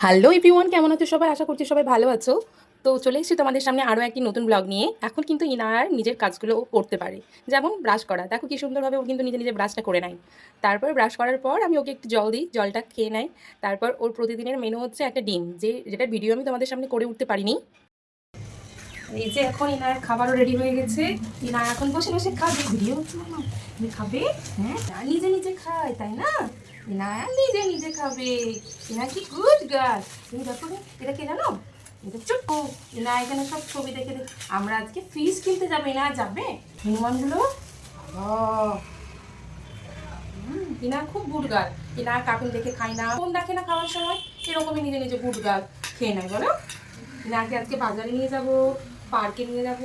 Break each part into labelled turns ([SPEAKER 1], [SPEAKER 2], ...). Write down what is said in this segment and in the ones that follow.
[SPEAKER 1] Hello everyone কেমন আছো সবাই? আশা করছি সবাই ভালো আছো। তো চলে এসেছি তোমাদের সামনে আরও একটি নতুন ব্লগ নিয়ে। এখন কিন্তু ইনার নিজের কাজগুলো করতে পারে। যেমন ব্রাশ করা। দেখো কি সুন্দরভাবে ও কিন্তু নিজে নিজে ব্রাশটা করে নেয়। তারপর ব্রাশ করার পর আমি ওকে একটু জল দিই, জলটা খেয়ে নেয়। তারপর ওর প্রতিদিনের মেনু হচ্ছে একটা ডিম, যে যেটা ভিডিও আমি তোমাদের সামনে করে উঠতে পারিনি। এই যে এখন ইনার খাবারও রেডি হয়ে গেছে। ইনা এখন বসে বসে খাবে। ভিডিও খাবে? হ্যাঁ। নিজে নিজে খায়, তাই না? ইনা নিজে নিজে খাবে ইনা কি গুড গার্ল তুমি দেখো এটা কে জানো? এটা ছোট্ট ইনা এখানে সব ছবি দেখে দেখে আমরা আজকে ফিস কিনতে যাবে না, যাবে? হনুমানগুলো ইনা খুব গুড গার্ল ইনা কার্টুন দেখে খায় না। ফোন দেখে না খাওয়ার সময়, এরকমই নিজে নিজে গুড গার্ল খেয়ে নেয়, বলো? ইনাকে আজকে বাজারে নিয়ে যাব পার্কে নিয়ে যাব।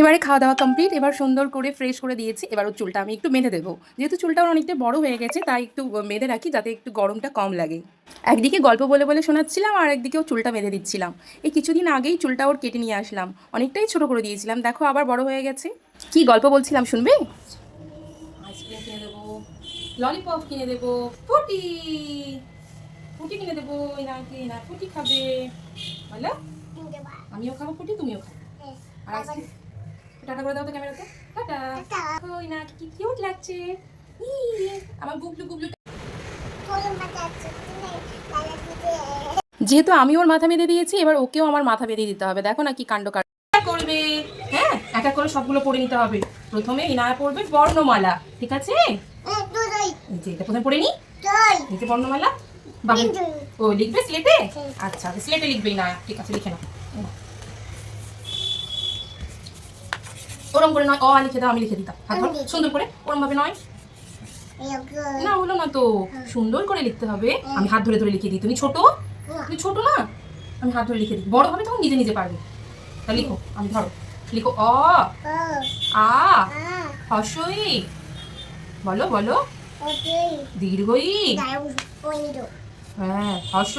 [SPEAKER 1] এবারে খাওয়া দাওয়া কমপ্লিট এবার সুন্দর করে ফ্রেশ করে দিয়েছি। এবার ওর চুলটা আমি একটু বেঁধে দেবো। যেহেতু চুলটা ওর অনেকটা বড় হয়ে গেছে তাই একটু বেঁধে রাখি যাতে একটু গরমটা কম লাগে। একদিকে গল্প বলে বলে শোনাচ্ছিলাম আর একদিকে ও চুলটা বেঁধে দিচ্ছিলাম। এই কিছুদিন আগেই চুলটা ওর কেটে নিয়ে আসলাম। অনেকটাই ছোট করে দিয়েছিলাম। দেখো আবার বড় হয়ে গেছে। কি গল্প বলছিলাম শুনবে? আইসক্রিম কিনে দেবো ললিপপ কিনে দেবো ফুটি। ফুটি কিনে দেবো এনাকে না ফুটি খাবে। বলো? আমিও খাব ফুটি তুমিও খাবে। আর আইসক্রিম টাটা করে দাও তো ক্যামেরাতে। টাটা। ওই না কি কিউট লাগছে। ই, আমার গুবলু গুবলু। যেহেতু আমি ওর মাথা বেঁধে দিয়েছি এবার ওকেও আমার মাথা বেঁধে দিতে হবে। দেখো না কি কাণ্ড কাণ্ড করবে। হ্যাঁ এক এক করে সবগুলো পড়ে নিতে হবে। প্রথমে ইনায়া পড়বে বর্ণমালা ঠিক আছে? এই যে এটা প্রথমে পড়ে নি। এই যে বর্ণমালা বাবা ও লিখবে স্লেটে আচ্ছা। স্লেটে লিখবে ইনায়া। ঠিক আছে লিখে নাও। ওরম করে নয় অ লিখে দাও আমি লিখে দিতাম। হাত সুন্দর করে ওরম ভাবে নয়। না হলো না তো। সুন্দর করে লিখতে হবে। আমি হাত ধরে ধরে লিখে দিই। তুমি ছোট? তুমি ছোট না? আমি হাত ধরে লিখে দিই। বড় হবে তখন নিজে নিজে পারবে। তা লিখো আমি ধরো। লিখো অ আ হসই বলো বলো। দীর্ঘই। হ্যাঁ হস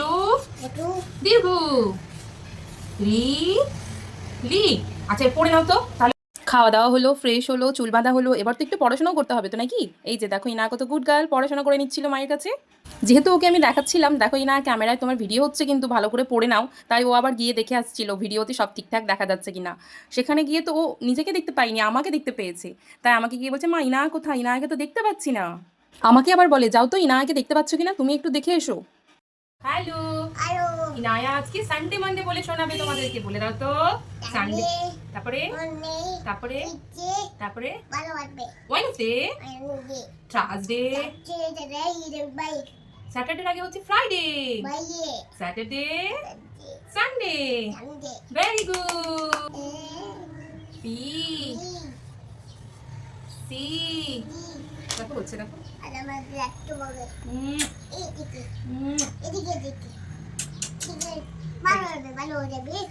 [SPEAKER 1] দীর্ঘ। রি লি। আচ্ছা পড়ে নাও তো। তাহলে খাওয়া দাওয়া হলো ফ্রেশ হলো চুল বাঁধা হলো এবার তো একটু পড়াশোনাও করতে হবে তো নাকি? এই যে দেখো ইনা কত গুড গার্ল পড়াশোনা করে নিচ্ছিল মায়ের কাছে। যেহেতু ওকে আমি দেখাচ্ছিলাম দেখো ইনা ক্যামেরায় তোমার ভিডিও হচ্ছে কিন্তু ভালো করে পড়ে নাও তাই ও আবার গিয়ে দেখে আসছিল ভিডিওতে সব ঠিকঠাক দেখা যাচ্ছে কিনা। সেখানে গিয়ে তো ও নিজেকে দেখতে পাইনি আমাকে দেখতে পেয়েছে। তাই আমাকে গিয়ে বলছে মা ইনা কোথায়? ইনাকে তো দেখতে পাচ্ছি না। আমাকে আবার বলে যাও তো ইনাকে দেখতে পাচ্ছ কিনা? তুমি একটু দেখে এসো। হ্যালো ইনায়া আজকে সানডে মানডে বলে শোনাবে তোমাদেরকে বলে দাও তো। সানডে তারপরে? তারপরে? তারপরে? ওয়েনসডে থার্সডে স্যাটারডে আগে হচ্ছে Friday Saturday Sunday very good P C দেখো হচ্ছে দেখো।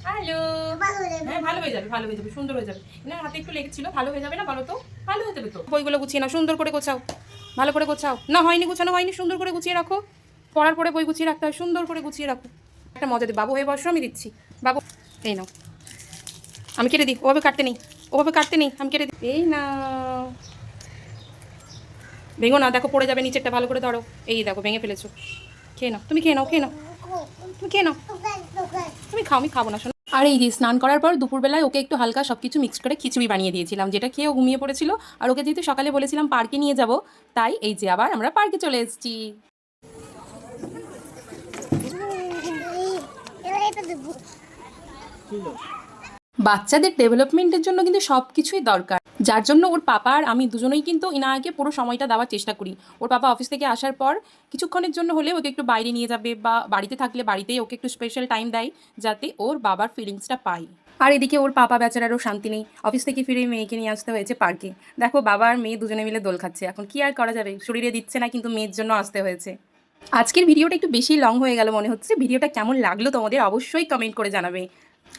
[SPEAKER 1] হ্যালো হ্যাঁ ভালো হয়ে যাবে, ভালো হয়ে যাবে, সুন্দর হয়ে যাবে। না হাতে একটু লেগেছিল, ভালো হয়ে যাবে না বলো তো? ভালো হয়ে যাবে তো? বইগুলো গুছিয়ে নাও, সুন্দর করে গোছাও। ভালো করে গোছাও। না, হয়নি, গোছানো হয়নি, সুন্দর করে গুছিয়ে রাখো। পড়ার পরে বই গুছিয়ে রাখতে হয়, সুন্দর করে গুছিয়ে রাখো। একটা মজা দিই বাবু হয়ে বসো, আমি দিচ্ছি। বাবু, এই নাও। আমি কেটে দিই, ওভাবে কাটতে নেই, ওভাবে কাটতে নেই, আমি কেটে দিই। এই না ভেঙো না, দেখো, পড়ে যাবে নিচেরটা, ভালো করে ধরো। এই দেখো, ভেঙে ফেলেছো। খেয়ে নাও, তুমি খেয়ে নাও খেয়ে নাও। তুমি খেয়ে নাও। তুমি খাও, আমি খাব না, শোনো। আর এই যে স্নান করার পর দুপুরবেলায় ওকে একটু হালকা সব কিছু মিক্স করে খিচুড়ি বানিয়ে দিয়েছিলাম যেটা খেয়ে ঘুমিয়ে পড়েছিল। আর ওকে যেহেতু সকালে বলেছিলাম পার্কে নিয়ে যাব তাই এই যে আবার আমরা পার্কে চলে এসেছি। বাচ্চাদের ডেভেলপমেন্টের জন্য কিন্তু সব কিছুই দরকার। যার জন্য ওর পাপা আর আমি দুজনেই কিন্তু ইনাকে পুরো সময়টা দেওয়ার চেষ্টা করি। ওর পাপা অফিস থেকে আসার পর কিছুক্ষণের জন্য হলে ওকে একটু বাইরে নিয়ে যাবে বা বাড়িতে থাকলে বাড়িতেই ওকে একটু স্পেশাল টাইম দেয় যাতে ওর বাবার ফিলিংসটা পায়। আর এদিকে ওর পাপা বেচারারও শান্তি নেই। অফিস থেকে ফিরে মেয়েকে নিয়ে আসতে হয়েছে পার্কে দেখো বাবা আর মেয়ে দুজনে মিলে দোল খাচ্ছে। এখন কি আর করা যাবে? শরীরে দিচ্ছে না কিন্তু মেয়ের জন্য আসতে হয়েছে। আজকের ভিডিওটা একটু বেশি লং হয়ে গেল মনে হচ্ছে। ভিডিওটা কেমন লাগল তোমাদের অবশ্যই কমেন্ট করে জানাবে।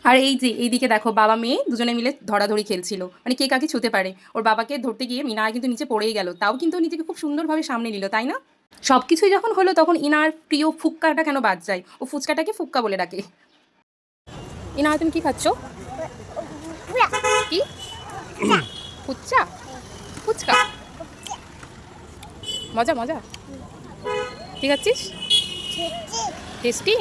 [SPEAKER 1] আর এই যে এইদিকে দেখো বাবা মেয়ে দুজনে মিলে ধরাধরি খেলছিল। মানে কে কাকে ছুতে পারে? ওর বাবাকে ধরতে গিয়ে মিনা কিন্তু নিচে পড়েই গেল। তাও কিন্তু নিজেকে খুব সুন্দরভাবে সামনে নিল তাই না? সব কিছুই যখন হলো তখন ইনার প্রিয় ফুক্কাটা কেন বাদ যায়? ও ফুচকাটাকে ফুক্কা বলে ডাকে। ইনা তুমি কি খাচ্ছ? কি? ফুচকা? ফুচকা? মজা মজা। ঠিক আছিস? টেস্টি?